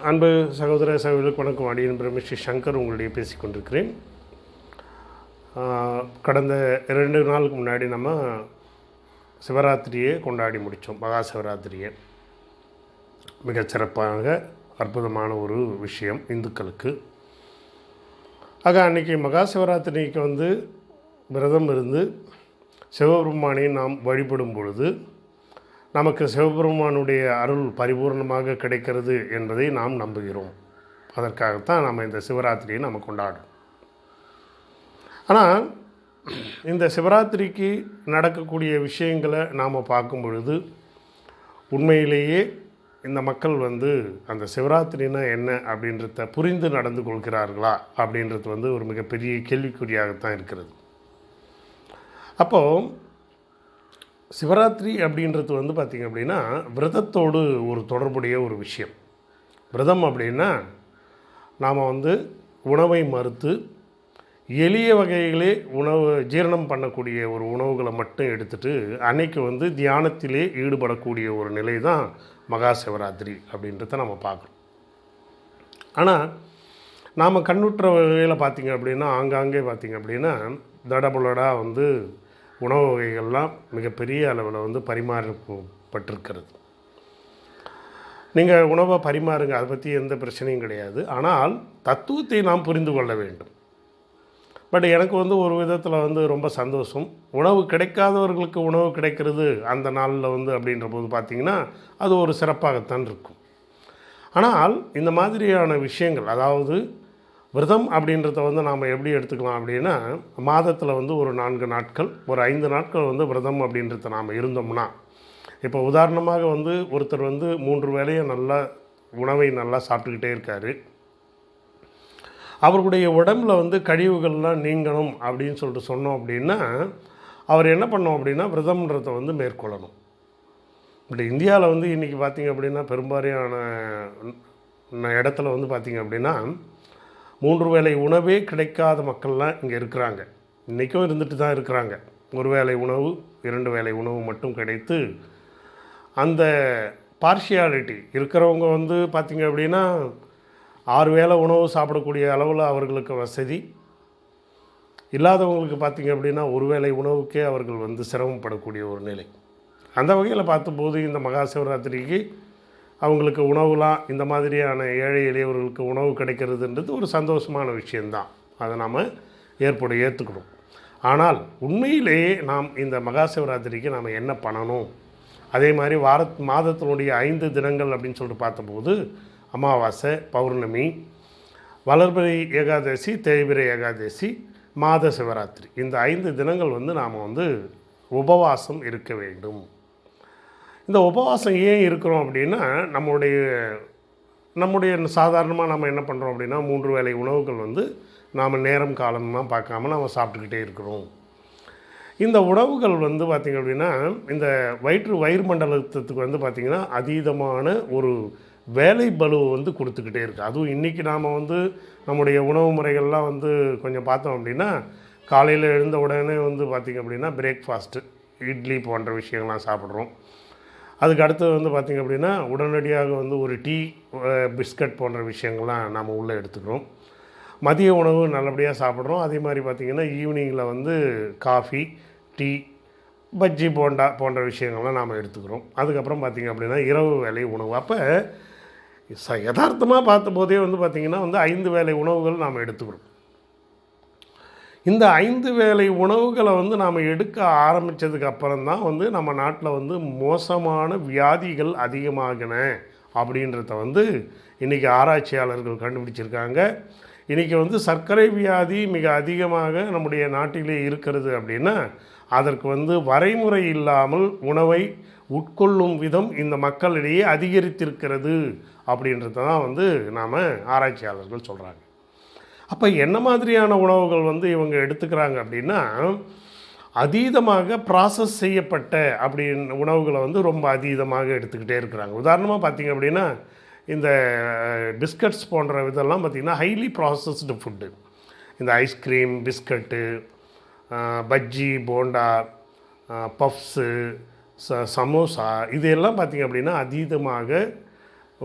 அன்பு சகோதர சகோதரர்களுக்கு வணக்கம். அடியின் பிரமிஸ்ரீ சங்கர். உங்களுடைய பேசிக் கொண்டிருக்கிறேன் கடந்த இரண்டு நாளுக்கு முன்னாடி நம்ம சிவராத்திரியை கொண்டாடி முடித்தோம். மகா சிவராத்திரியை. மிகச்சிறப்பாக அற்புதமான ஒரு விஷயம் இந்துக்களுக்கு. ஆக அன்றைக்கி மகா சிவராத்திரிக்கு வந்து விரதம் இருந்து சிவபெருமானை நாம் வழிபடும் பொழுது நமக்கு சிவபெருமானுடைய அருள் பரிபூர்ணமாக கிடைக்கிறது என்பதை நாம் நம்புகிறோம். அதற்காகத்தான் நம்ம இந்த சிவராத்திரியை நம்ம கொண்டாடுறோம். ஆனால் இந்த சிவராத்திரிக்கு நடக்கக்கூடிய விஷயங்களை நாம் பார்க்கும் பொழுது உண்மையிலேயே இந்த மக்கள் வந்து அந்த சிவராத்திரினா என்ன அப்படின்றத புரிந்து நடந்து கொள்கிறார்களா அப்படின்றது வந்து ஒரு மிகப்பெரிய கேள்விக்குறியாகத்தான் இருக்கிறது. அப்போது சிவராத்திரி அப்படின்றது வந்து பார்த்திங்க அப்படின்னா விரதத்தோடு ஒரு தொடர்புடைய ஒரு விஷயம். விரதம் அப்படின்னா நாம் வந்து உணவை மறுத்து எளிய வகைகளே உணவு ஜீரணம் பண்ணக்கூடிய ஒரு உணவுகளை மட்டும் எடுத்துகிட்டு அன்னைக்கு வந்து தியானத்திலே ஈடுபடக்கூடிய ஒரு நிலை தான் மகா சிவராத்திரி அப்படின்றத நம்ம பார்க்குறோம். ஆனால் நாம் கண்ணுற்ற வகையில் பார்த்திங்க அப்படின்னா ஆங்காங்கே பார்த்திங்க அப்படின்னா தடபுலடாக வந்து உணவு வகைகள்லாம் மிகப்பெரிய அளவில் வந்து பரிமாறப்பட்டிருக்கிறது. நீங்கள் உணவை பரிமாறுங்க அதை பற்றி எந்த பிரச்சனையும் கிடையாது. ஆனால் தத்துவத்தை நாம் புரிந்து கொள்ள வேண்டும். பட் எனக்கு வந்து ஒரு விதத்தில் வந்து ரொம்ப சந்தோஷம். உணவு கிடைக்காதவர்களுக்கு உணவு கிடைக்கிறது அந்த நாளில் வந்து அப்படின்ற போது பார்த்திங்கன்னா அது ஒரு சிறப்பாகத்தான் இருக்கும். ஆனால் இந்த மாதிரியான விஷயங்கள் அதாவது விரதம் அப்படின்றத வந்து நாம் எப்படி எடுத்துக்கலாம் அப்படின்னா மாதத்தில் வந்து ஒரு நான்கு நாட்கள் ஒரு ஐந்து நாட்கள் வந்து விரதம் அப்படின்றத நாம் இருந்தோம்னா இப்போ உதாரணமாக வந்து ஒருத்தர் வந்து மூன்று வேளையும் நல்லா உணவை நல்லா சாப்பிட்டுக்கிட்டே இருக்கார். அவருடைய உடம்புல வந்து கழிவுகள்லாம் நீங்கணும் அப்படின்னு சொல்லிட்டு சொன்னோம் அப்படின்னா அவர் என்ன பண்ணோம் அப்படின்னா விரதம்ன்றத வந்து மேற்கொள்ளணும். பட் இந்தியாவில் வந்து இன்றைக்கி பார்த்திங்க அப்படின்னா பெரும்பாலான இடத்துல வந்து பார்த்திங்க அப்படின்னா மூன்று வேளை உணவே கிடைக்காத மக்கள்லாம் இங்கே இருக்கிறாங்க. இன்றைக்கும் இருந்துட்டு தான் இருக்கிறாங்க. ஒரு வேளை உணவு இரண்டு வேளை உணவு மட்டும் கிடைத்து அந்த பார்ஷியாலிட்டி இருக்கிறவங்க வந்து பார்த்திங்க அப்படின்னா ஆறு வேளை உணவு சாப்பிடக்கூடிய அளவில் அவர்களுக்கு வசதி. இல்லாதவங்களுக்கு பார்த்திங்க அப்படின்னா ஒரு வேளை உணவுக்கே அவர்கள் வந்து சிரமப்படக்கூடிய ஒரு நிலை. அந்த வகையில் பார்த்தபோது இந்த மகா சிவராத்திரிக்கு அவங்களுக்கு உணவுலாம் இந்த மாதிரியான ஏழை எளியவர்களுக்கு உணவு கிடைக்கிறதுன்றது ஒரு சந்தோஷமான விஷயந்தான். அதை நாம் ஏற்பட ஏற்றுக்கணும் ஆனால் உண்மையிலேயே நாம் இந்த மகா சிவராத்திரிக்கு நாம் என்ன பண்ணணும்? அதே மாதிரி வார மாதத்தினுடைய ஐந்து தினங்கள் அப்படின்னு சொல்லிட்டு பார்த்தபோது அமாவாசை பௌர்ணமி வளர்பிறை ஏகாதசி தேய்பிரை ஏகாதசி மாத சிவராத்திரி. இந்த ஐந்து தினங்கள் வந்து நாம் வந்து உபவாசம் இருக்க வேண்டும். இந்த உபவாசம் ஏன் இருக்கிறோம் அப்படின்னா நம்முடைய நம்முடைய சாதாரணமாக நம்ம என்ன பண்ணுறோம் அப்படின்னா மூன்று வேளை உணவுகள் வந்து நாம் நேரம் காலம்லாம் பார்க்காம நம்ம சாப்பிட்டுக்கிட்டே இருக்கிறோம். இந்த உணவுகள் வந்து பார்த்திங்க அப்படின்னா இந்த வயிற்று வயிறு மண்டலத்துக்கு வந்து பார்த்திங்கன்னா அதீதமான ஒரு வேலை பலுவை வந்து கொடுத்துக்கிட்டே இருக்குது அதுவும் இன்றைக்கி நாம் வந்து நம்முடைய உணவு முறைகள்லாம் வந்து கொஞ்சம் பார்த்தோம் அப்படின்னா காலையில் எழுந்த உடனே வந்து பார்த்திங்க அப்படின்னா பிரேக்ஃபாஸ்ட்டு இட்லி போன்ற விஷயங்கள்லாம் சாப்பிட்றோம். அதுக்கு அடுத்தது வந்து பார்த்திங்க அப்படின்னா உடனடியாக வந்து ஒரு டீ பிஸ்கட் போன்ற விஷயங்கள்லாம் நாம் உள்ளே எடுத்துக்கிறோம். மதிய உணவு நல்லபடியாக சாப்பிட்றோம். அதே மாதிரி பார்த்திங்கன்னா ஈவினிங்கில் வந்து காஃபி டீ பஜ்ஜி போண்டா போன்ற விஷயங்கள்லாம் நாம் எடுத்துக்கிறோம். அதுக்கப்புறம் பார்த்திங்க அப்படின்னா இரவு வேலை உணவு. அப்போ ச யதார்த்தமாக பார்த்தபோதே வந்து பார்த்திங்கன்னா வந்து ஐந்து வேலை உணவுகள் நாம் எடுத்துக்கிறோம். இந்த ஐந்து வேலை உணவுகளை வந்து நாம் எடுக்க ஆரம்பித்ததுக்கு அப்புறம் தான் வந்து நம்ம நாட்டில் வந்து மோசமான வியாதிகள் அதிகமாகின அப்படின்றத வந்து இன்றைக்கி ஆராய்ச்சியாளர்கள் கண்டுபிடிச்சிருக்காங்க. இன்றைக்கி வந்து சர்க்கரை வியாதி மிக அதிகமாக நம்முடைய நாட்டிலே இருக்கிறது அப்படின்னா அதற்கு வந்து வரைமுறை இல்லாமல் உணவை உட்கொள்ளும் விதம் இந்த மக்களிடையே அதிகரித்திருக்கிறது அப்படின்றத தான் வந்து நாம் ஆராய்ச்சியாளர்கள் சொல்கிறாங்க அப்போ என்ன மாதிரியான உணவுகள் வந்து இவங்க எடுத்துக்கிறாங்க அப்படின்னா அதீதமாக ப்ராசஸ் செய்யப்பட்ட அப்படின்னு உணவுகளை வந்து ரொம்ப அதீதமாக எடுத்துக்கிட்டே இருக்கிறாங்க. உதாரணமாக பார்த்தீங்க அப்படின்னா இந்த பிஸ்கட்ஸ் போன்ற இதெல்லாம் பார்த்திங்கன்னா ஹைலி ப்ராசஸ்டு ஃபுட்டு இந்த ice cream biscuit bajji bonda puffs ச சமோசா இது எல்லாம் பார்த்திங்க அப்படின்னா அதீதமாக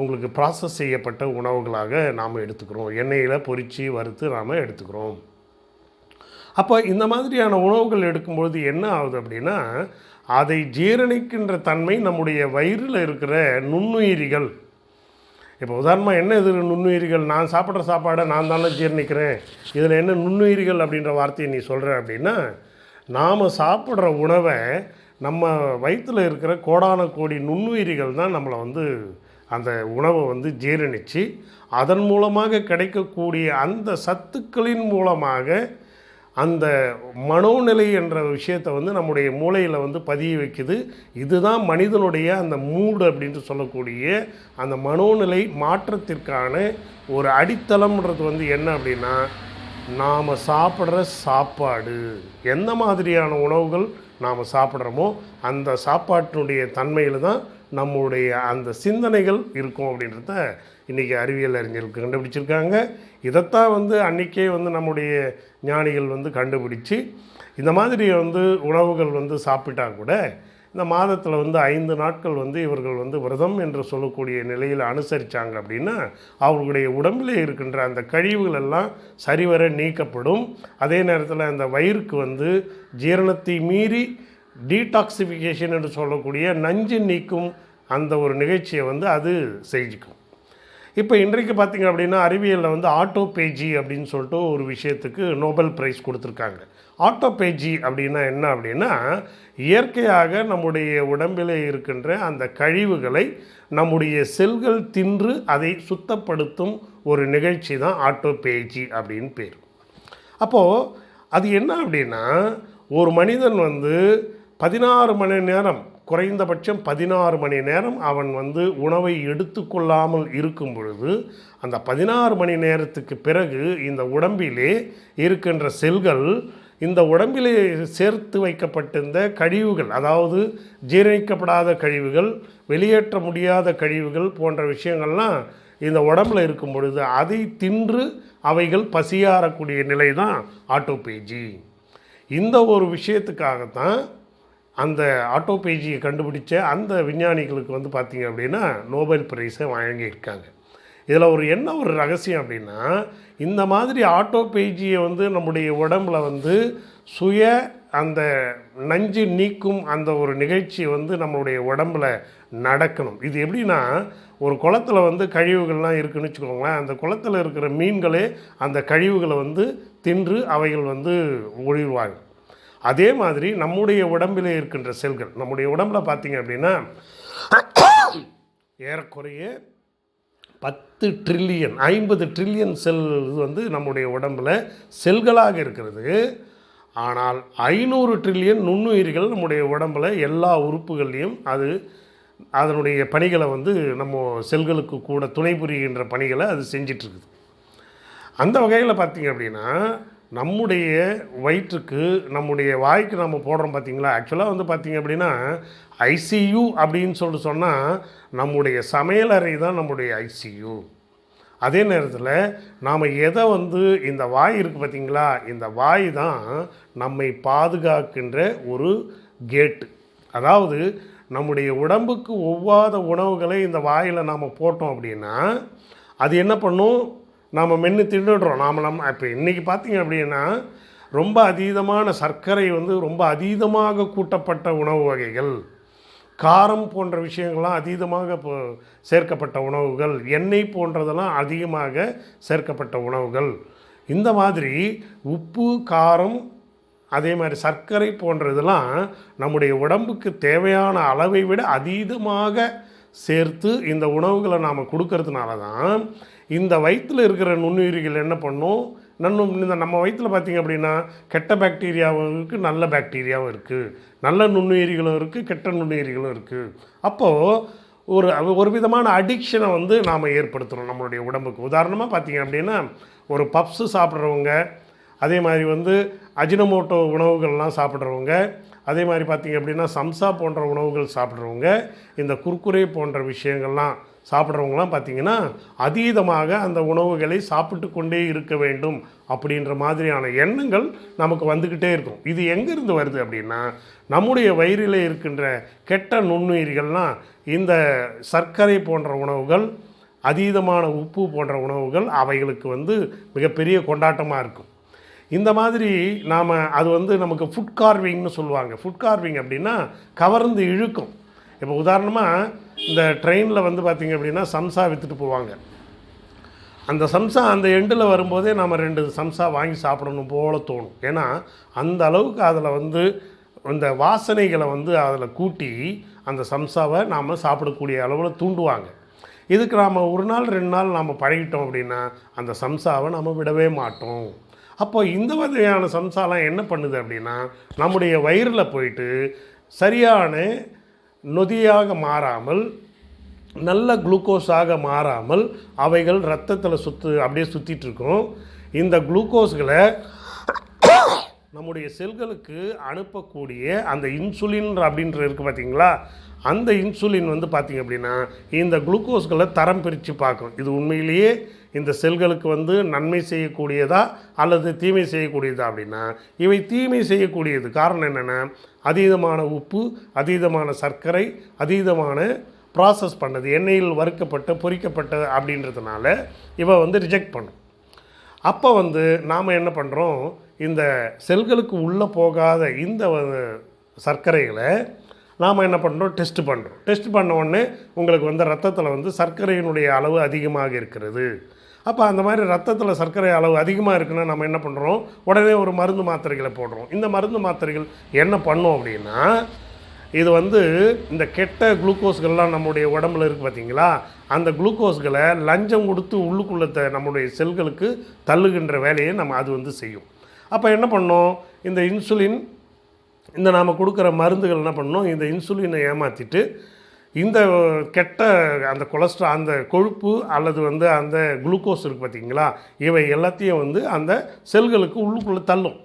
உங்களுக்கு ப்ராசஸ் செய்யப்பட்ட உணவுகளாக நாம் எடுத்துக்கிறோம். எண்ணெயில் பொரித்து வறுத்து நாம் எடுத்துக்கிறோம். அப்போ இந்த மாதிரியான உணவுகள் எடுக்கும்பொழுது என்ன ஆகுது அப்படின்னா அதை ஜீரணிக்கின்ற தன்மை நம்முடைய வயிறில் இருக்கிற நுண்ணுயிரிகள் இப்போ உதாரணமாக என்ன இது நுண்ணுயிரிகள்? நான் சாப்பிட்ற சாப்பாடை நான் தானே ஜீரணிக்கிறேன். இதில் என்ன நுண்ணுயிரிகள் அப்படின்ற வார்த்தையை நீ சொல்கிற அப்படின்னா நாம் சாப்பிட்ற உணவை நம்ம வயிற்றில் இருக்கிற கோடான கோடி நுண்ணுயிரிகள் தான் நம்மளை வந்து அந்த உணவை வந்து ஜீரணித்து அதன் மூலமாக கிடைக்கக்கூடிய அந்த சத்துக்களின் மூலமாக அந்த மனோநிலை என்ற விஷயத்தை வந்து நம்முடைய மூளையில் வந்து பதிய வைக்குது. இதுதான் மனிதனுடைய அந்த மூடு அப்படின்ட்டு சொல்லக்கூடிய அந்த மனோநிலை மாற்றத்திற்கான ஒரு அடித்தளம்ன்றது வந்து என்ன அப்படின்னா நாம் சாப்பிட்ற சாப்பாடு. எந்த மாதிரியான உணவுகள் நாம் சாப்பிட்றோமோ அந்த சாப்பாட்டினுடைய தன்மையில் தான் நம்மளுடைய அந்த சிந்தனைகள் இருக்கும் அப்படின்றத இன்றைக்கி அறிவியல் அறிஞர்கள் கண்டுபிடிச்சிருக்காங்க. இதைத்தான் வந்து அன்றைக்கே வந்து நம்முடைய ஞானிகள் வந்து கண்டுபிடிச்சு இந்த மாதிரி வந்து உணவுகள் வந்து சாப்பிட்டா கூட இந்த மாதத்தில் வந்து ஐந்து நாட்கள் வந்து இவர்கள் வந்து விரதம் என்று சொல்லக்கூடிய நிலையில் அனுசரித்தாங்க அப்படின்னா அவர்களுடைய உடம்பில் இருக்கின்ற அந்த கழிவுகள் எல்லாம் சரிவர நீக்கப்படும். அதே நேரத்தில் அந்த வயிறுக்கு வந்து ஜீரணத்தை மீறி டீடாக்சிஃபிகேஷன் என்று சொல்லக்கூடிய நஞ்சு நீக்கும் அந்த ஒரு நிகழ்ச்சியை வந்து அது செஞ்சுக்கும். இப்போ இன்றைக்கு பார்த்திங்க அப்படின்னா அறிவியலில் வந்து ஆட்டோபேஜி அப்படின்னு சொல்லிட்டு ஒரு விஷயத்துக்கு நோபல் ப்ரைஸ் கொடுத்துருக்காங்க. ஆட்டோபேஜி அப்படின்னா என்ன அப்படின்னா இயற்கையாக நம்முடைய உடம்பில் இருக்கின்ற அந்த கழிவுகளை நம்முடைய செல்கள் தின்று அதை சுத்தப்படுத்தும் ஒரு நிகழ்ச்சி தான் ஆட்டோபேஜி அப்படின்னு பேர். அப்போது அது என்ன அப்படின்னா ஒரு மனிதன் வந்து பதினாறு மணி நேரம் குறைந்தபட்சம் பதினாறு மணி நேரம் அவன் வந்து உணவை எடுத்துக்கொள்ளாமல் இருக்கும் பொழுது அந்த பதினாறு மணி நேரத்துக்கு பிறகு இந்த உடம்பிலே இருக்கின்ற செல்கள் இந்த உடம்பிலே சேர்த்து வைக்கப்பட்டிருந்த கழிவுகள் அதாவது ஜீரணிக்கப்படாத கழிவுகள் வெளியேற்ற முடியாத கழிவுகள் போன்ற விஷயங்கள்லாம் இந்த உடம்புல இருக்கும் பொழுது அதை தின்று அவைகள் பசியாறக்கூடிய நிலை தான் ஆட்டோபேஜி. இந்த ஒரு விஷயத்துக்காகத்தான் அந்த ஆட்டோபேஜியை கண்டுபிடிச்ச அந்த விஞ்ஞானிகளுக்கு வந்து பார்த்திங்க அப்படின்னா நோபல் பிரைஸை வழங்கியிருக்காங்க. இதில் ஒரு என்ன ஒரு ரகசியம் அப்படின்னா இந்த மாதிரி ஆட்டோபேஜியை வந்து நம்முடைய உடம்பில் வந்து சுய அந்த நஞ்சு நீக்கும் அந்த ஒரு நிகழ்ச்சி வந்து நம்மளுடைய உடம்பில் நடக்கணும். இது எப்படின்னா ஒரு குளத்தில் வந்து கழிவுகள்லாம் இருக்குன்னு வச்சுக்கோங்களேன் அந்த குளத்தில் இருக்கிற மீன்களே அந்த கழிவுகளை வந்து தின்று அவைகள் வந்து ஒழிவாகும். அதே மாதிரி நம்முடைய உடம்பிலே இருக்கின்ற செல்கள் நம்முடைய உடம்பில் பார்த்திங்க அப்படின்னா ஏறக்குறைய பத்து ட்ரில்லியன் ஐம்பது ட்ரில்லியன் செல் வந்து நம்முடைய உடம்பில் செல்களாக இருக்கிறது. ஆனால் ஐநூறு ட்ரில்லியன் நுண்ணுயிர்கள் நம்முடைய உடம்பில் எல்லா உறுப்புகள்லையும் அது அதனுடைய பணிகளை வந்து நம்ம செல்களுக்கு கூட துணை புரிகின்ற பணிகளை அது செஞ்சிட்ருக்குது. அந்த வகையில் பார்த்திங்க அப்படின்னா நம்முடைய வயிற்றுக்கு நம்முடைய வாய்க்கு நம்ம போடுறோம் பார்த்தீங்களா ஆக்சுவலாக வந்து பார்த்திங்க அப்படின்னா ஐசியூ அப்படின்னு சொல்லிட்டு சொன்னால் நம்முடைய சமையலறை தான் நம்முடைய ஐசியூ. அதே நேரத்தில் நாம் எதை வந்து இந்த வாய் இருக்குது பார்த்திங்களா இந்த வாய் தான் நம்மை பாதுகாக்கின்ற ஒரு கேட்டு. அதாவது நம்முடைய உடம்புக்கு ஒவ்வாத உணவுகளை இந்த வாயில் நாம் போட்டோம் அப்படின்னா அது என்ன பண்ணும்? நாம் மென்று தின்னுடுறோம் நாம் நம்ம இப்போ இன்றைக்கி பார்த்தீங்க அப்படின்னா ரொம்ப அதீதமான சர்க்கரை வந்து ரொம்ப அதீதமாக கூட்டப்பட்ட உணவு வகைகள். காரம் போன்ற விஷயங்கள்லாம் அதீதமாக இப்போ சேர்க்கப்பட்ட உணவுகள் எண்ணெய் போன்றதெல்லாம் அதிகமாக சேர்க்கப்பட்ட உணவுகள். இந்த மாதிரி உப்பு காரம் அதே மாதிரி சர்க்கரை போன்றதெல்லாம் நம்முடைய உடம்புக்கு தேவையான அளவை விட அதீதமாக சேர்த்து இந்த உணவுகளை நாம் கொடுக்கறதுனால தான் இந்த வயிற்றில் இருக்கிற நுண்ணுயிரிகள் என்ன பண்ணும்? நன்னும் இந்த நம்ம வயிற்றில் பார்த்திங்க அப்படின்னா கெட்ட பாக்டீரியாவும் இருக்குது நல்ல பாக்டீரியாவும் இருக்குது நல்ல நுண்ணுயிரிகளும் இருக்குது கெட்ட நுண்ணுயிரிகளும் இருக்குது அப்போது ஒரு ஒரு விதமான அடிக்ஷனை வந்து நாம் ஏற்படுத்துகிறோம் நம்மளுடைய உடம்புக்கு. உதாரணமாக பார்த்திங்க அப்படின்னா ஒரு பப்ஸு சாப்பிட்றவங்க அதே மாதிரி வந்து அஜினமோட்டோ உணவுகள்லாம் சாப்பிட்றவங்க அதே மாதிரி பார்த்திங்க அப்படின்னா சம்சா போன்ற உணவுகள் சாப்பிட்றவங்க இந்த குர்குரே போன்ற விஷயங்கள்லாம் சாப்பிட்றவங்களாம் பார்த்திங்கன்னா அதீதமாக அந்த உணவுகளை சாப்பிட்டு கொண்டே இருக்க வேண்டும் அப்படின்ற மாதிரியான எண்ணங்கள் நமக்கு வந்துக்கிட்டே இருக்கும். இது எங்கேருந்து வருது அப்படின்னா நம்முடைய வயிறில் இருக்கின்ற கெட்ட நுண்ணுயிர்கள்லாம் இந்த சர்க்கரை போன்ற உணவுகள் அதீதமான உப்பு போன்ற உணவுகள் அவைகளுக்கு வந்து மிகப்பெரிய கொண்டாட்டமாக இருக்கும். இந்த மாதிரி நாம் அது வந்து நமக்கு ஃபுட் கார்விங்னு சொல்லுவாங்க. ஃபுட் கார்விங் அப்படின்னா கவர்ந்து இழுக்கும். இப்போ உதாரணமாக இந்த ட்ரெயினில் வந்து பார்த்திங்க அப்படின்னா சம்சா விற்றுட்டு போவாங்க. அந்த சம்சா அந்த எண்டில் வரும்போதே நம்ம ரெண்டு சம்சா வாங்கி சாப்பிடணும் போல தோணும். ஏன்னா அந்த அளவுக்கு அதில் வந்து இந்த வாசனைகளை வந்து அதில் கூட்டி அந்த சம்சாவை நாம் சாப்பிடக்கூடிய அளவில் தூண்டுவாங்க. இதுக்கு நாம் ஒரு நாள் ரெண்டு நாள் நாம் பழகிட்டோம் அப்படின்னா அந்த சம்சாவை நம்ம விடவே மாட்டோம். அப்போ இந்த வகையான சம்சாலாம் என்ன பண்ணுது அப்படின்னா நம்முடைய வயிறில் போயிட்டு சரியான நொதியாக மாறாமல் நல்ல குளுக்கோஸாக மாறாமல் அவைகள் ரத்தத்தில் சுற்று அப்படியே சுற்றிட்டுருக்கும் இந்த குளுக்கோஸ்களை நம்முடைய செல்களுக்கு அனுப்பக்கூடிய அந்த இன்சுலின் அப்படின்ற இருக்குது பார்த்தீங்களா? அந்த இன்சுலின் வந்து பார்த்திங்க அப்படின்னா இந்த குளுக்கோஸ்களை தரம் பிரித்து பார்க்கும் இது உண்மையிலேயே இந்த செல்களுக்கு வந்து நன்மை செய்யக்கூடியதா அல்லது தீமை செய்யக்கூடியதா அப்படின்னா இவை தீமை செய்யக்கூடியது. காரணம் என்னென்னா அதீதமான உப்பு அதீதமான சர்க்கரை அதீதமான ப்ராசஸ் பண்ணது எண்ணெயில் வறுக்கப்பட்ட பொறிக்கப்பட்ட அப்படின்றதுனால இவை வந்து ரிஜெக்ட் பண்ணும். அப்போ வந்து நாம் என்ன பண்ணுறோம் இந்த செல்களுக்கு உள்ளே போகாத இந்த சர்க்கரைகளை நாம் என்ன பண்ணுறோம் டெஸ்ட் பண்ணுறோம் டெஸ்ட் பண்ண உடனே உங்களுக்கு வந்து ரத்தத்தில் வந்து சர்க்கரையினுடைய அளவு அதிகமாக இருக்கிறது. அப்போ அந்த மாதிரி ரத்தத்தில் சர்க்கரை அளவு அதிகமாக இருக்குன்னா நம்ம என்ன பண்ணுறோம் உடனே ஒரு மருந்து மாத்திரைகளை போடுறோம். இந்த மருந்து மாத்திரைகள் என்ன பண்ணோம் அப்படின்னா இது வந்து இந்த கெட்ட குளுக்கோஸ்கள்லாம் நம்முடைய உடம்புல இருக்குது பார்த்தீங்களா அந்த குளுக்கோஸ்களை லஞ்சம் கொடுத்து உள்ளுக்குள்ள த- நம்முடைய செல்களுக்கு தள்ளுகின்ற வேலையை நம்ம அது வந்து செய்யும். அப்போ என்ன பண்ணோம்? இந்த இன்சுலின் இந்த நாம் கொடுக்குற மருந்துகள் என்ன பண்ணோம்? இந்த இன்சுலினை ஏமாற்றிட்டு இந்த கெட்ட அந்த கொலஸ்ட்ரால் அந்த கொழுப்பு அல்லது வந்து அந்த குளுக்கோஸ் இருக்குது பார்த்தீங்களா இவை எல்லாத்தையும் வந்து அந்த செல்களுக்கு உள்ளுக்குள்ளே தள்ளும்.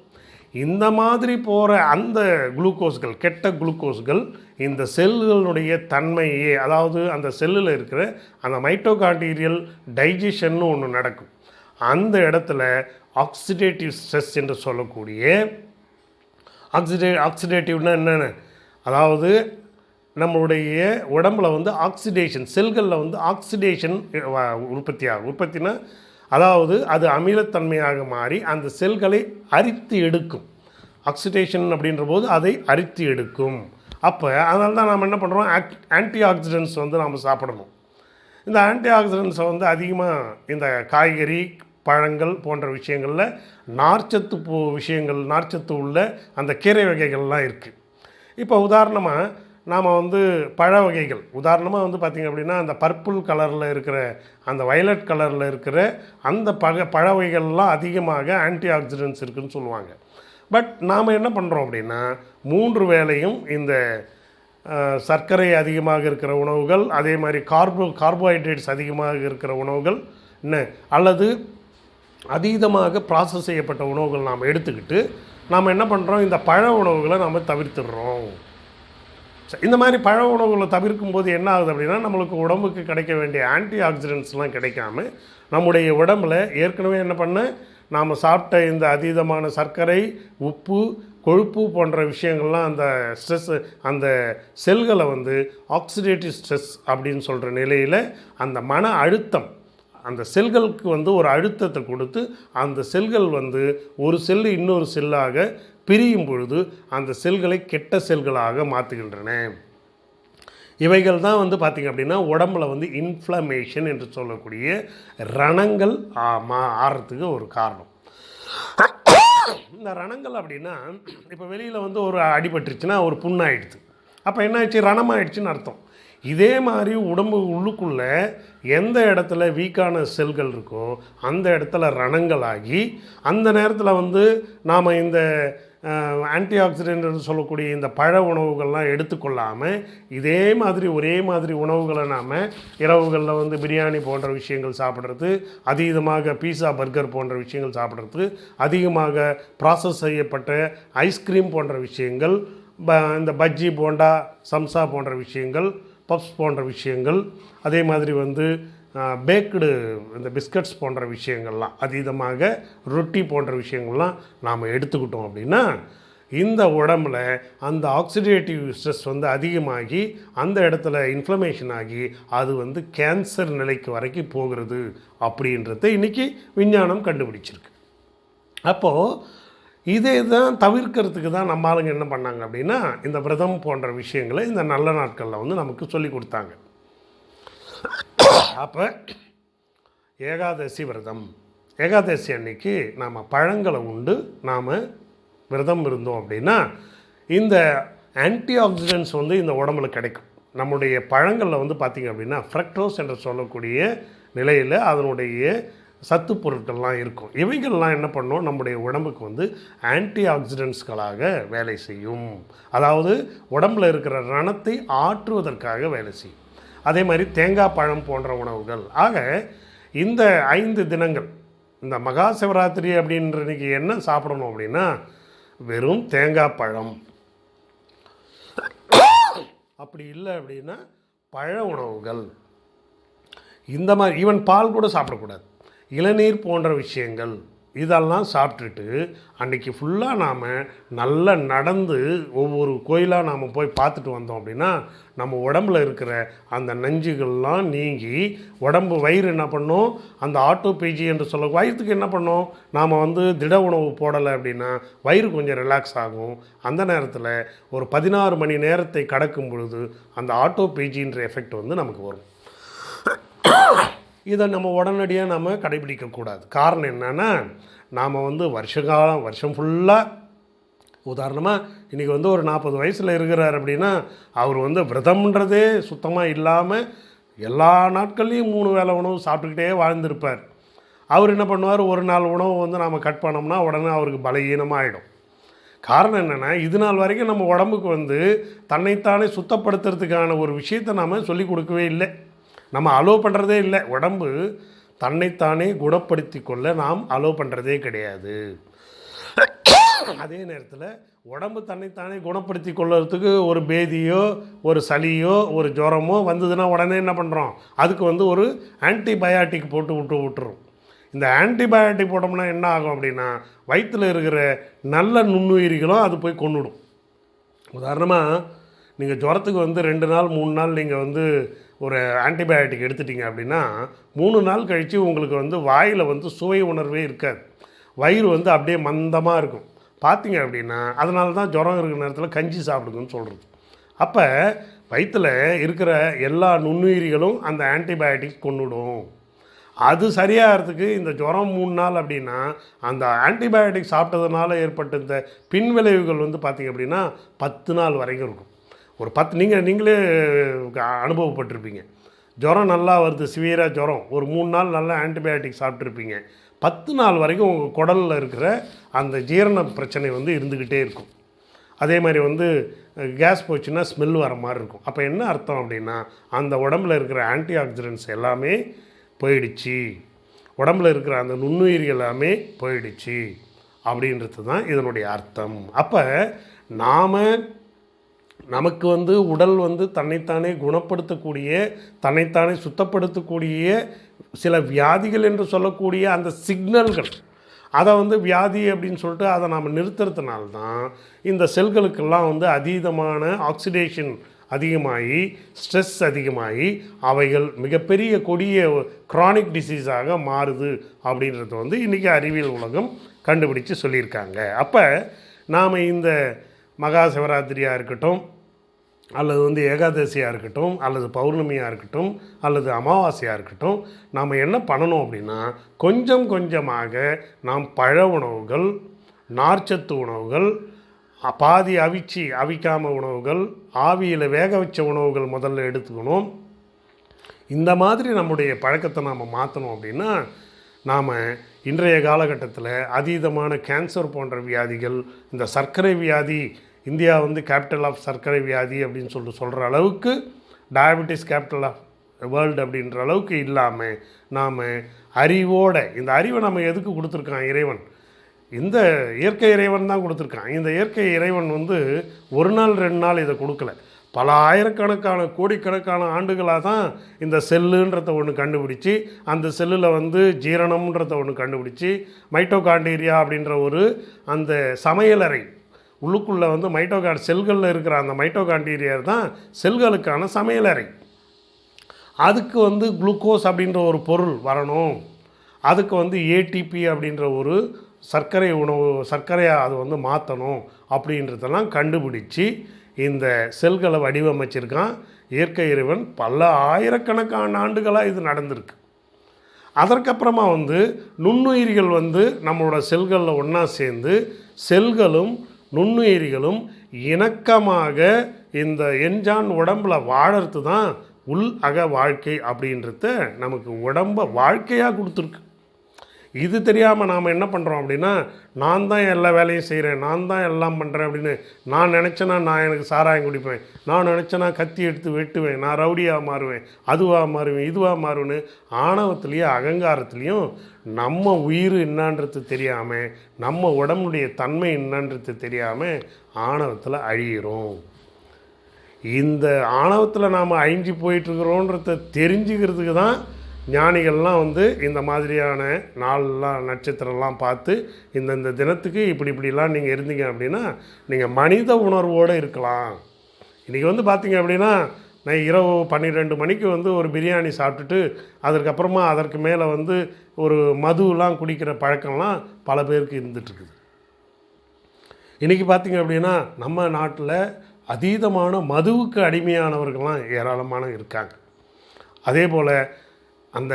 இந்த மாதிரி போகிற அந்த குளுக்கோஸ்கள் கெட்ட குளுக்கோஸ்கள் இந்த செல்களுடைய தன்மையே அதாவது அந்த செல்லில் இருக்கிற அந்த மைட்டோகாண்டீரியல் டைஜஷன்னு ஒன்று நடக்கும். அந்த இடத்துல ஆக்சிடேட்டிவ் ஸ்ட்ரெஸ் என்று சொல்லக்கூடிய ஆக்சிடே ஆக்சிடேட்டிவ்னால் என்னென்ன? அதாவது நம்மளுடைய உடம்புல வந்து ஆக்சிடேஷன் செல்களில் வந்து ஆக்சிடேஷன் உற்பத்தி ஆகும் உற்பத்தினா அதாவது அது அமிலத்தன்மையாக மாறி அந்த செல்களை அரித்து எடுக்கும். ஆக்சிடேஷன் அப்படின்ற போது அதை அரித்து எடுக்கும். அப்போ அதனால தான் நம்ம என்ன பண்ணுறோம் ஆன்டி ஆக்சிடென்ட்ஸ் வந்து நாம் சாப்பிடணும். இந்த ஆன்டி ஆக்சிடென்ட்ஸை வந்து அதிகமாக இந்த காய்கறி பழங்கள் போன்ற விஷயங்களில் நார்ச்சத்து பூ விஷயங்கள் நார்ச்சத்து உள்ள அந்த கீரை வகைகள்லாம் இருக்குது இப்போ உதாரணமாக நாம் வந்து பழ வகைகள். உதாரணமாக வந்து பார்த்திங்க அப்படின்னா அந்த பர்பிள் கலரில் இருக்கிற அந்த வயலட் கலரில் இருக்கிற அந்த பக பழ வகைகள்லாம் அதிகமாக ஆன்டி ஆக்சிடென்ட்ஸ் இருக்குன்னு சொல்லுவாங்க. பட் நாம் என்ன பண்ணுறோம் அப்படின்னா மூன்று வேளையும் இந்த சர்க்கரை அதிகமாக இருக்கிற உணவுகள் அதே மாதிரி கார்போ கார்போஹைட்ரேட்ஸ் அதிகமாக இருக்கிற உணவுகள் என்ன அல்லது அதீதமாக ப்ராசஸ் செய்யப்பட்ட உணவுகள் நாம் எடுத்துக்கிட்டு நாம் என்ன பண்ணுறோம் இந்த பழ உணவுகளை நாம் தவிர்த்துடுறோம். இந்த மாதிரி பழ உணவுகளை தவிர்க்கும் போது என்ன ஆகுது அப்படின்னா நம்மளுக்கு உடம்புக்கு கிடைக்க வேண்டிய ஆன்டி ஆக்சிடென்ட்ஸ்லாம் கிடைக்காம நம்முடைய உடம்புல ஏற்கனவே என்ன பண்ண நாம் சாப்பிட்ட இந்த அதீதமான சர்க்கரை உப்பு கொழுப்பு போன்ற விஷயங்கள்லாம் அந்த ஸ்ட்ரெஸ் அந்த செல்களை வந்து ஆக்சிடேட்டிவ் ஸ்ட்ரெஸ் அப்படின்னு சொல்கிற நிலையில் அந்த மன அழுத்தம் அந்த செல்களுக்கு வந்து ஒரு அழுத்தத்தை கொடுத்து அந்த செல்கள் வந்து ஒரு செல் இன்னொரு செல்லாக பிரியும் பொழுது அந்த செல்களை கெட்ட செல்களாக மாற்றுகின்றன இவைகள் தான் வந்து பார்த்திங்க அப்படின்னா உடம்புல வந்து இன்ஃப்ளமேஷன் என்று சொல்லக்கூடிய ரணங்கள் மா ஆறுறதுக்கு ஒரு காரணம். இந்த ரணங்கள் அப்படின்னா இப்போ வெளியில் வந்து ஒரு அடிபட்டுருச்சுன்னா ஒரு புண்ணாயிடுது. அப்போ என்ன ஆயிடுச்சு ரணமாயிடுச்சுன்னு அர்த்தம். இதே மாதிரி உடம்பு உள்ளுக்குள்ளே எந்த இடத்துல வீக்கான செல்கள் இருக்கோ அந்த இடத்துல ரணங்களாகி அந்த நேரத்தில் வந்து நாம் இந்த ஆன்டி ஆக்சிடென்ட் சொல்லக்கூடிய இந்த பழ உணவுகள்லாம் எடுத்துக்கொள்ளாமல் இதே மாதிரி ஒரே மாதிரி உணவுகளை நாம் இரவுகளில் வந்து பிரியாணி போன்ற விஷயங்கள் சாப்பிட்றது அதீதமாக பீஸா பர்கர் போன்ற விஷயங்கள் சாப்பிட்றது அதிகமாக ப்ராசஸ் செய்யப்பட்ட ஐஸ்கிரீம் போன்ற விஷயங்கள் ப இந்த பஜ்ஜி போண்டா சம்சா போன்ற விஷயங்கள் பப்ஸ் போன்ற விஷயங்கள் அதே மாதிரி வந்து பேக்டு இந்த பிஸ்கட்ஸ் போன்ற விஷயங்கள்லாம் அதீதமாக ரொட்டி போன்ற விஷயங்கள்லாம் நாம் எடுத்துக்கிட்டோம் அப்படின்னா இந்த உடம்புல அந்த ஆக்சிடேட்டிவ் ஸ்ட்ரெஸ் வந்து அதிகமாகி அந்த இடத்துல இன்ஃப்ளமேஷன் ஆகி அது வந்து கேன்சர் நிலைக்கு வரைக்கும் போகிறது அப்படின்றத இன்றைக்கி விஞ்ஞானம் கண்டுபிடிச்சிருக்கு. அப்போது இதே தான் தவிர்க்கிறதுக்கு தான் நம்ம ஆளுங்க என்ன பண்ணாங்க அப்படின்னா இந்த விரதம் போன்ற விஷயங்களை இந்த நல்ல நாட்களில் வந்து நமக்கு சொல்லி கொடுத்தாங்க. அப்போ ஏகாதசி விரதம். ஏகாதசி அன்னைக்கு நாம் பழங்களை உண்டு நாம் விரதம் இருந்தோம் அப்படின்னா இந்த ஆன்டி ஆக்சிடென்ட்ஸ் வந்து இந்த உடம்புல கிடைக்கும். நம்முடைய பழங்களில் வந்து பார்த்திங்க அப்படின்னா ஃப்ரக்டோஸ் என்று சொல்லக்கூடிய நிலையில் அதனுடைய சத்து பொருட்கள்லாம் இருக்கும். இவைகள்லாம் என்ன பண்ணும்? நம்முடைய உடம்புக்கு வந்து ஆன்டி ஆக்சிடென்ட்ஸ்களாக வேலை செய்யும். அதாவது உடம்புல இருக்கிற ரணத்தை ஆற்றுவதற்காக வேலை செய்யும். அதே மாதிரி தேங்காய் பழம் போன்ற உணவுகள். ஆக இந்த ஐந்து தினங்கள் இந்த மகா சிவராத்திரி அப்படின்ற இன்றைக்கி என்ன சாப்பிடணும் அப்படின்னா வெறும் தேங்காய் பழம். அப்படி இல்லை அப்படின்னா பழ உணவுகள். இந்த மாதிரி ஈவன் பால் கூட சாப்பிடக்கூடாது. இளநீர் போன்ற விஷயங்கள். இதெல்லாம் சாப்பிட்டுட்டு அன்றைக்கி ஃபுல்லாக நாம் நல்லா நடந்து ஒவ்வொரு கோயிலாக நாம் போய் பார்த்துட்டு வந்தோம் அப்படின்னா நம்ம உடம்புல இருக்கிற அந்த நஞ்சுகள்லாம் நீங்கி உடம்பு வயிறு என்ன பண்ணும்? அந்த ஆட்டோபேஜி என்று சொல்ல வயிற்றுக்கு என்ன பண்ணும்? நாம் வந்து திட உணவு போடலை அப்படின்னா வயிறு கொஞ்சம் ரிலாக்ஸ் ஆகும். அந்த நேரத்தில் ஒரு பதினாறு மணி நேரத்தை கடக்கும் பொழுது அந்த ஆட்டோபேஜின்ற எஃபெக்ட் வந்து நமக்கு வரும். இதை நம்ம உடனடியாக நம்ம கடைபிடிக்கக்கூடாது. காரணம் என்னென்னா நாம் வந்து வருஷ காலம் வருஷம் ஃபுல்லாக உதாரணமாக இன்றைக்கி வந்து ஒரு நாற்பது வயசில் இருக்கிறார் அப்படின்னா அவர் வந்து விரதம்ன்றதே சுத்தமாக இல்லாமல் எல்லா நாட்கள்லேயும் மூணு வேளை உணவு சாப்பிட்டுக்கிட்டே வாழ்ந்திருப்பார். அவர் என்ன பண்ணுவார்? ஒரு நாள் உணவு வந்து நாம் கட் பண்ணோம்னா உடனே அவருக்கு பலகீனமாகிடும் காரணம் என்னென்னா இது நாள் வரைக்கும் நம்ம உடம்புக்கு வந்து தன்னைத்தானே சுத்தப்படுத்துறதுக்கான ஒரு விஷயத்தை நாம் சொல்லிக் கொடுக்கவே இல்லை. நம்ம அலோவ் பண்ணுறதே இல்லை. உடம்பு தன்னைத்தானே குணப்படுத்தி கொள்ள நாம் அலோவ் பண்ணுறதே கிடையாது. அதே நேரத்தில் உடம்பு தன்னைத்தானே குணப்படுத்தி கொள்ளுறதுக்கு ஒரு பேதியோ ஒரு சளியோ ஒரு ஜுரமோ வந்ததுன்னா உடனே என்ன பண்ணுறோம் அதுக்கு வந்து ஒரு ஆன்டிபயாட்டிக் போட்டு விட்டு விட்டுரும் இந்த ஆன்டிபயாட்டிக் போட்டோம்னா என்ன ஆகும் அப்படின்னா வயிற்றில் இருக்கிற நல்ல நுண்ணுயிரிகளும் அது போய் கொண்டுடும் உதாரணமாக நீங்கள் ஜுரத்துக்கு வந்து ரெண்டு நாள் மூணு நாள் நீங்கள் வந்து ஒரு ஆன்டிபயாட்டிக் எடுத்துட்டீங்க அப்படின்னா மூணு நாள் கழித்து உங்களுக்கு வந்து வாயில் வந்து சுவை உணர்வே இருக்காது. வயிறு வந்து அப்படியே மந்தமாக இருக்கும். பார்த்தீங்க அப்படின்னா அதனால தான் ஜுரம் இருக்கிற நேரத்தில் கஞ்சி சாப்பிடுங்கன்னு சொல்கிறது அப்போ வயிற்றில் இருக்கிற எல்லா நுண்ணுயிரிகளும் அந்த ஆன்டிபயாட்டிக் கொண்டுடும் அது சரியாகிறதுக்கு இந்த ஜுரம் மூணு நாள் அப்படின்னா அந்த ஆன்டிபயோட்டிக் சாப்பிட்டதுனால ஏற்பட்ட இந்த பின்விளைவுகள் வந்து பார்த்திங்க அப்படின்னா பத்து நாள் வரைக்கும் இருக்கும். ஒரு பத்து நீங்கள் நீங்களே அனுபவப்பட்டிருப்பீங்க. ஜுரம் நல்லா வருது சிவியராக ஜுரம். ஒரு மூணு நாள் நல்லா ஆன்டிபயோட்டிக் சாப்பிட்ருப்பீங்க பத்து நாள் வரைக்கும் உங்கள் குடலில் இருக்கிற அந்த ஜீரண பிரச்சனை வந்து இருந்துக்கிட்டே இருக்கும். அதே மாதிரி வந்து கேஸ் போச்சுன்னா ஸ்மெல் வர மாதிரி இருக்கும். அப்போ என்ன அர்த்தம் அப்படின்னா அந்த உடம்புல இருக்கிற ஆன்டி ஆக்சிடென்ட்ஸ் எல்லாமே போயிடுச்சு. உடம்புல இருக்கிற அந்த நுண்ணுயிர் எல்லாமே போயிடுச்சு. அப்படின்றது தான் இதனுடைய அர்த்தம். அப்போ நாம் நமக்கு வந்து உடல் வந்து தன்னைத்தானே குணப்படுத்தக்கூடிய தன்னைத்தானே சுத்தப்படுத்தக்கூடிய சில வியாதிகள் என்று சொல்லக்கூடிய அந்த சிக்னல்கள். அதை வந்து வியாதி அப்படின்னு சொல்லிட்டு அதை நாம் நிறுத்துறதுனால்தான் இந்த செல்களுக்கெல்லாம் வந்து அதீதமான ஆக்சிடேஷன் அதிகமாகி ஸ்ட்ரெஸ் அதிகமாகி அவைகள் மிகப்பெரிய கொடிய க்ரானிக் டிசீஸாக மாறுது அப்படின்றது வந்து இன்றைக்கி அறிவியல் உலகம் கண்டுபிடிச்சு சொல்லியிருக்காங்க. அப்போ நாம் இந்த மகா சிவராத்திரியாக இருக்கட்டும் அல்லது வந்து ஏகாதசியாக இருக்கட்டும் அல்லது பௌர்ணமியாக இருக்கட்டும் அல்லது அமாவாசையாக இருக்கட்டும் நாம் என்ன பண்ணணும் அப்படின்னா கொஞ்சம் கொஞ்சமாக நாம் பழ உணவுகள் நார்ச்சத்து உணவுகள் பாதி அவிச்சு அவிக்காம உணவுகள் ஆவியில் வேக வச்ச உணவுகள் முதல்ல எடுத்துக்கணும். இந்த மாதிரி நம்முடைய பழக்கத்தை நாம் மாற்றணும் அப்படின்னா நாம் இன்றைய காலகட்டத்தில் அதீதமான கேன்சர் போன்ற வியாதிகள் இந்த சர்க்கரை வியாதி இந்தியா வந்து கேபிட்டல் ஆஃப் சர்க்கரை வியாதி அப்படின்னு சொல்லிட்டு சொல்கிற அளவுக்கு டயபெட்டிஸ் கேபிட்டல் ஆஃப் வேர்ல்டு அப்படின்ற அளவுக்கு இல்லாமல் நாம் அறிவோட இந்த அறிவை நம்ம எதுக்கு கொடுத்துருக்கான் இறைவன்? இந்த இயற்கை இறைவன் தான் கொடுத்துருக்கான். இந்த இயற்கை இறைவன் வந்து ஒரு நாள் ரெண்டு நாள் இதை கொடுக்கல. பல ஆயிரக்கணக்கான கோடிக்கணக்கான ஆண்டுகளாக தான் இந்த செல்லுன்றத ஒன்று கண்டுபிடிச்சி அந்த செல்லில் வந்து ஜீரணம்ன்றத ஒன்று கண்டுபிடிச்சி மைட்டோகாண்டீரியா அப்படின்ற ஒரு அந்த சமையலறை உள்ளுக்குள்ளே வந்து மைட்டோகாண்ட் செல்களில் இருக்கிற அந்த மைட்டோகாண்டீரியர் தான் செல்களுக்கான சமையலறை. அதுக்கு வந்து குளுக்கோஸ் அப்படின்ற ஒரு பொருள் வரணும். அதுக்கு வந்து ஏடிபி அப்படின்ற ஒரு சர்க்கரை உணவு சர்க்கரையாக அது வந்து மாற்றணும் அப்படின்றதெல்லாம் கண்டுபிடிச்சி இந்த செல்களை வடிவமைச்சிருக்கான் இயற்கை இறைவன் பல ஆயிரக்கணக்கான ஆண்டுகளாக இது நடந்திருக்கு. அதற்கப்புறமா வந்து நுண்ணுயிரிகள் வந்து நம்மளோட செல்களில் ஒன்றா சேர்ந்து செல்களும் நுண்ணுயிரிகளும் இணக்கமாக இந்த என்ஜான் உடம்புல வாழறது தான் உள் அக வாழ்க்கை அப்படின்றத நமக்கு உடம்ப வாழ்க்கையாக கொடுத்துருக்கு. இது தெரியாமல் நாம் என்ன பண்ணுறோம் அப்படின்னா நான் தான் எல்லா வேலையும் செய்கிறேன் நான் தான் எல்லாம் பண்ணுறேன் அப்படின்னு நான் நினச்சேன்னா நான் எனக்கு சாராயம் குடிப்பேன் நான் நினச்சேன்னா கத்தி எடுத்து வெட்டுவேன் நான் ரவுடியாக மாறுவேன் அதுவாக மாறுவேன் இதுவாக மாறுவேன்னு ஆணவத்துலேயும் அகங்காரத்துலேயும் நம்ம உயிர் என்னான்றது தெரியாமல் நம்ம உடம்புடைய தன்மை என்னன்றது தெரியாமல் ஆணவத்தில் அழியிறோம். இந்த ஆணவத்தில் நாம் அழிஞ்சு போயிட்டுருக்குறோன்றத தெரிஞ்சுக்கிறதுக்கு தான் ஞானிகள்லாம் வந்து இந்த மாதிரியான நாள்லாம் நட்சத்திரம்லாம் பார்த்து இந்தந்த தினத்துக்கு இப்படி இப்படிலாம் நீங்கள் இருந்தீங்க அப்படின்னா நீங்கள் மனித உணர்வோடு இருக்கலாம். இன்றைக்கி வந்து பார்த்தீங்க அப்படின்னா நான் இரவு பன்னிரெண்டு மணிக்கு வந்து ஒரு பிரியாணி சாப்பிட்டுட்டு அதற்கப்புறமா அதற்கு மேலே வந்து ஒரு மதுலாம் குடிக்கிற பழக்கம்லாம் பல பேருக்கு இருந்துகிட்ருக்குது. இன்றைக்கி பார்த்தீங்க அப்படின்னா நம்ம நாட்டில் அதீதமான மதுவுக்கு அடிமையானவர்கள்லாம் ஏராளமான இருக்காங்க. அதே போல் அந்த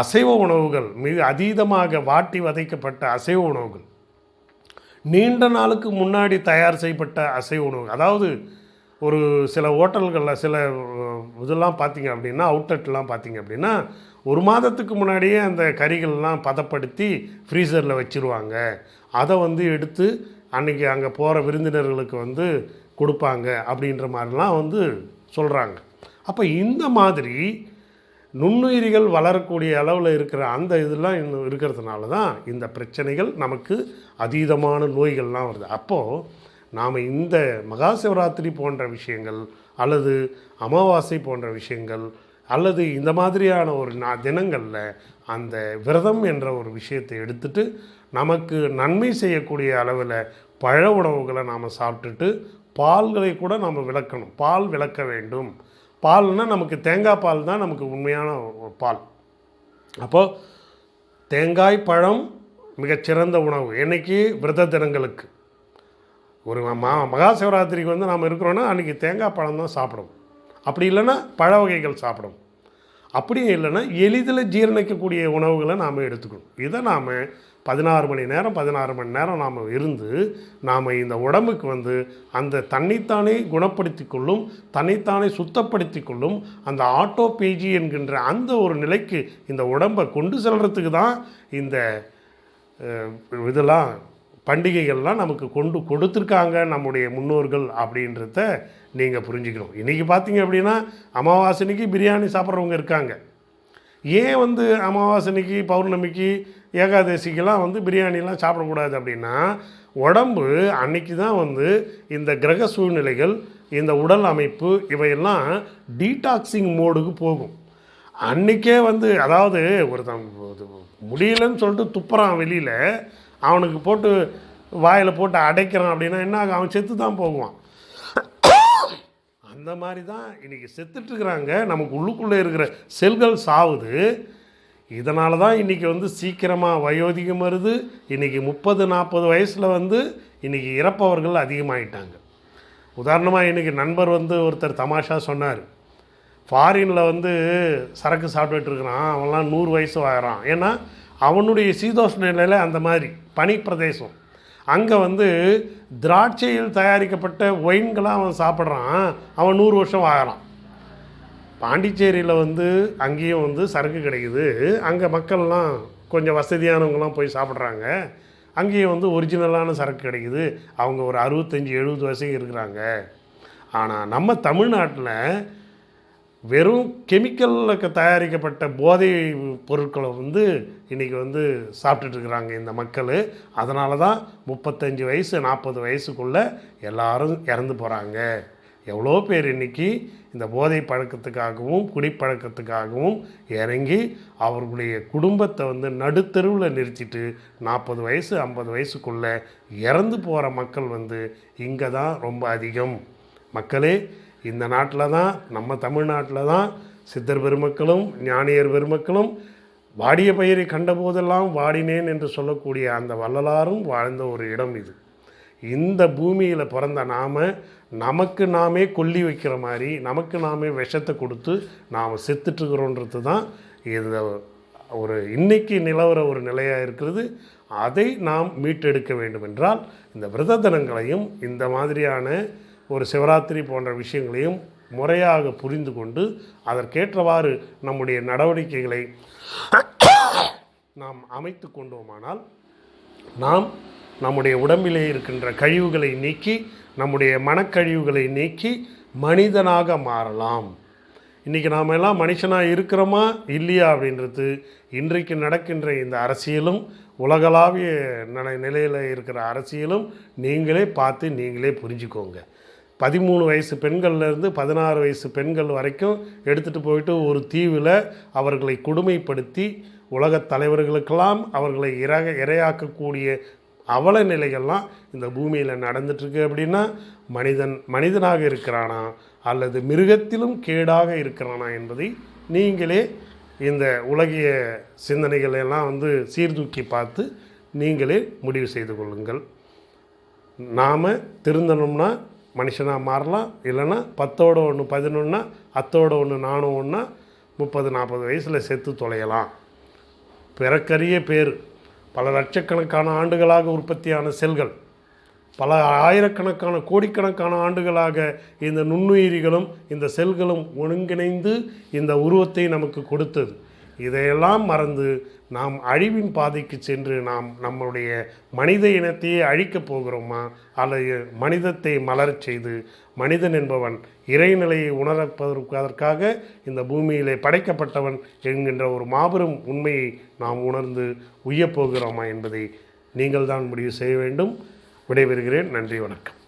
அசைவ உணவுகள் மிக அதீதமாக வாட்டி வதைக்கப்பட்ட அசைவ உணவுகள். நீண்ட நாளுக்கு முன்னாடி தயார் செய்யப்பட்ட அசைவ உணவு. அதாவது ஒரு சில ஹோட்டல்களில் சில இதெல்லாம் பார்த்தீங்க அப்படின்னா அவுட்லெட்லாம் பார்த்தீங்க அப்படின்னா ஒரு மாதத்துக்கு முன்னாடியே அந்த கறிகள்லாம் பதப்படுத்தி ஃப்ரீசரில் வச்சுருவாங்க. அதை வந்து எடுத்து அன்றைக்கி அங்கே போகிற விருந்தினர்களுக்கு வந்து கொடுப்பாங்க அப்படின்ற மாதிரிலாம் வந்து சொல்கிறாங்க அப்போ இந்த மாதிரி நுண்ணுயிரிகள் வளரக்கூடிய அளவில் இருக்கிற அந்த இதெல்லாம் இன்னும் இருக்கிறதுனால தான் இந்த பிரச்சனைகள் நமக்கு அதீதமான நோய்கள்லாம் வருது. அப்போது நாம் இந்த மகா சிவராத்திரி போன்ற விஷயங்கள் அல்லது அமாவாசை போன்ற விஷயங்கள் அல்லது இந்த மாதிரியான ஒரு நா தினங்களில் அந்த விரதம் என்ற ஒரு விஷயத்தை எடுத்துட்டு நமக்கு நன்மை செய்யக்கூடிய அளவில் பழ உணவுகளை நாம் சாப்பிட்டுட்டு பால்களை கூட நாம் விளக்கணும். பால் விளக்க வேண்டும். பால்னா நமக்கு தேங்காய் பால் தான் நமக்கு உண்மையான பால். அப்போது தேங்காய் பழம் மிகச்சிறந்த உணவு. என்றைக்கு விரத தினங்களுக்கு. ஒரு மா மகா சிவராத்திரிக்கு வந்து நாம் இருக்கிறோன்னா அன்றைக்கி தேங்காய் பழம் தான் சாப்பிடும். அப்படி இல்லைன்னா பழ வகைகள் சாப்பிடும். அப்படியும் இல்லைன்னா எளிதில் ஜீரணிக்கக்கூடிய உணவுகளை நாம் எடுத்துக்கணும். இதை நாம் பதினாறு மணி நேரம் பதினாறு மணி நேரம் நாம் இருந்து நாம் இந்த உடம்புக்கு வந்து அந்த தன்னைத்தானே குணப்படுத்தி கொள்ளும் தன்னைத்தானே சுத்தப்படுத்தி கொள்ளும் அந்த ஆட்டோபேஜி என்கின்ற அந்த ஒரு நிலைக்கு இந்த உடம்பை கொண்டு செல்கிறதுக்கு தான் இந்த இதெல்லாம் பண்டிகைகள்லாம் நமக்கு கொண்டு கொடுத்துருக்காங்க நம்முடைய முன்னோர்கள் அப்படின்றத நீங்கள் புரிஞ்சுக்கணும். இன்றைக்கி பார்த்தீங்க அப்படின்னா அமாவாசனைக்கு பிரியாணி சாப்பிட்றவங்க இருக்காங்க. ஏன் வந்து அமாவாசைக்கு பௌர்ணமிக்கு ஏகாதசிக்கெல்லாம் வந்து பிரியாணிலாம் சாப்பிடக்கூடாது அப்படின்னா உடம்பு அன்னைக்கு தான் வந்து இந்த கிரக சூழ்நிலைகள் இந்த உடல் அமைப்பு இவையெல்லாம் டீடாக்சிங் மோடுக்கு போகும். அன்றைக்கே வந்து அதாவது ஒருத்தன் இது முடியலன்னு சொல்லிட்டு துப்புறான் வெளியில் அவனுக்கு போட்டு வாயில் போட்டு அடைக்கிறான் அப்படின்னா என்ன ஆகும்? அவன் செத்து தான் போகுவான். அந்த மாதிரி தான் இன்றைக்கி செத்துட்ருக்குறாங்க நமக்கு உள்ளுக்குள்ளே இருக்கிற செல்கள் சாவுது. இதனால தான் இன்றைக்கி வந்து சீக்கிரமாக வயோதிகம் வருது. இன்றைக்கி முப்பது நாற்பது வயசில் வந்து இன்றைக்கி இறப்பவர்கள் அதிகமாகிட்டாங்க உதாரணமாக இன்றைக்கி நண்பர் வந்து ஒருத்தர் தமாஷா சொன்னார். ஃபாரினில் வந்து சரக்கு சாப்பிட்டுட்ருக்குறான் அவன்லாம் நூறு வயசு ஆகிறான். ஏன்னா அவனுடைய சீதோஷ்ண நிலையில் அந்த மாதிரி பனி பிரதேசம். அங்கே வந்து திராட்சையில் தயாரிக்கப்பட்ட ஒயின்களாக அவன் சாப்பிட்றான். அவன் நூறு வருஷம் ஆகிறான் பாண்டிச்சேரியில் வந்து அங்கேயும் வந்து சரக்கு கிடைக்குது. அங்கே மக்கள்லாம் கொஞ்சம் வசதியானவங்கலாம் போய் சாப்பிட்றாங்க. அங்கேயும் வந்து ஒரிஜினலான சரக்கு கிடைக்குது. அவங்க ஒரு அறுபத்தஞ்சி எழுபது வயசுக்கு இருக்கிறாங்க. ஆனால் நம்ம தமிழ்நாட்டில் வெறும் கெமிக்கலில் தயாரிக்கப்பட்ட போதை பொருட்களை வந்து இன்றைக்கி வந்து சாப்பிட்டுட்டு இருக்கிறாங்க இந்த மக்கள். அதனால தான் முப்பத்தஞ்சு வயசு நாற்பது வயசுக்குள்ளே எல்லாரும் இறந்து போகிறாங்க எவ்வளோ பேர் இன்னைக்கு இந்த போதை பழக்கத்துக்காகவும் குடிப்பழக்கத்துக்காகவும் இறங்கி அவர்களுடைய குடும்பத்தை வந்து நடுத்தெருவில் நிறுத்திட்டு நாற்பது வயசு ஐம்பது வயசுக்குள்ளே இறந்து போகிற மக்கள் வந்து இங்கே தான் ரொம்ப அதிகம். மக்களே இந்த நாட்டில் தான் நம்ம தமிழ்நாட்டில் தான் சித்தர் பெருமக்களும் ஞானியர் பெருமக்களும் வாடிய பயிரை கண்டபோதெல்லாம் வாடினேன் என்று சொல்லக்கூடிய அந்த வள்ளலாரும் வாழ்ந்த ஒரு இடம் இது. இந்த பூமியில் பிறந்த நாம நமக்கு நாமே கொல்லி வைக்கிற மாதிரி நமக்கு நாமே விஷத்தை கொடுத்து நாம் செத்துட்ருக்குறோன்றது தான் இது ஒரு இன்னைக்கு நிலவர ஒரு நிலையாக இருக்கிறது. அதை நாம் மீட்டெடுக்க வேண்டும் என்றால் இந்த விரத தினங்களையும் இந்த மாதிரியான ஒரு சிவராத்திரி போன்ற விஷயங்களையும் முறையாக புரிந்து கொண்டு அதற்கேற்றவாறு நம்முடைய நடவடிக்கைகளை நாம் அமைத்து கொண்டோமானால் நாம் நம்முடைய உடம்பிலே இருக்கின்ற கழிவுகளை நீக்கி நம்முடைய மனக்கழிவுகளை நீக்கி மனிதனாக மாறலாம். இன்றைக்கி நாம் எல்லாம் மனுஷனாக இருக்கிறோமா? இல்லையா அப்படின்றது இன்றைக்கு நடக்கின்ற இந்த அரசியலும் உலகளாவிய நட நிலையில் இருக்கிற அரசியலும் நீங்களே பார்த்து நீங்களே புரிஞ்சுக்கோங்க. பதிமூணு வயசு பெண்கள்லேருந்து பதினாறு வயசு பெண்கள் வரைக்கும் எடுத்துகிட்டு போயிட்டு ஒரு தீவில் அவர்களை கொடுமைப்படுத்தி உலகத் தலைவர்களுக்கெல்லாம் அவர்களை இறக இரையாக்கக்கூடிய அவல நிலைகள்லாம் இந்த பூமியில் நடந்துட்டுருக்கு அப்படின்னா மனிதன் மனிதனாக இருக்கிறானா அல்லது மிருகத்திலும் கேடாக இருக்கிறானா என்பதை நீங்களே இந்த உலகிய சிந்தனைகளை எல்லாம் வந்து சீர்தூக்கி பார்த்து நீங்களே முடிவு செய்து கொள்ளுங்கள். நாம் திருந்தணும்னா மனுஷனாக மாறலாம் இல்லைன்னா பத்தோட ஒன்று பதினொன்னா அத்தோட ஒன்று நானும் ஒன்றா முப்பது நாற்பது வயசில் செத்து தொலையலாம். பிறக்கரிய பேர் பல லட்சக்கணக்கான ஆண்டுகளாக உற்பத்தியான செல்கள் பல ஆயிரக்கணக்கான கோடிக்கணக்கான ஆண்டுகளாக இந்த நுண்ணுயிரிகளும் இந்த செல்களும் ஒருங்கிணைந்து இந்த உருவத்தை நமக்கு கொடுத்தது. இதையெல்லாம் மறந்து நாம் அழிவின் பாதைக்கு சென்று நாம் நம்மளுடைய மனித இனத்தையே அழிக்கப் போகிறோமா? அல்லது மனிதத்தை மலரச் செய்து மனிதன் என்பவன் இறைநிலையை உணரப்பதற்காக இந்த பூமியிலே படைக்கப்பட்டவன் என்கின்ற ஒரு மாபெரும் உண்மையை நாம் உணர்ந்து உய்யப் போகிறோமா என்பதை நீங்கள் தான் முடிவு செய்ய வேண்டும். விடைபெறுகிறேன். நன்றி வணக்கம்.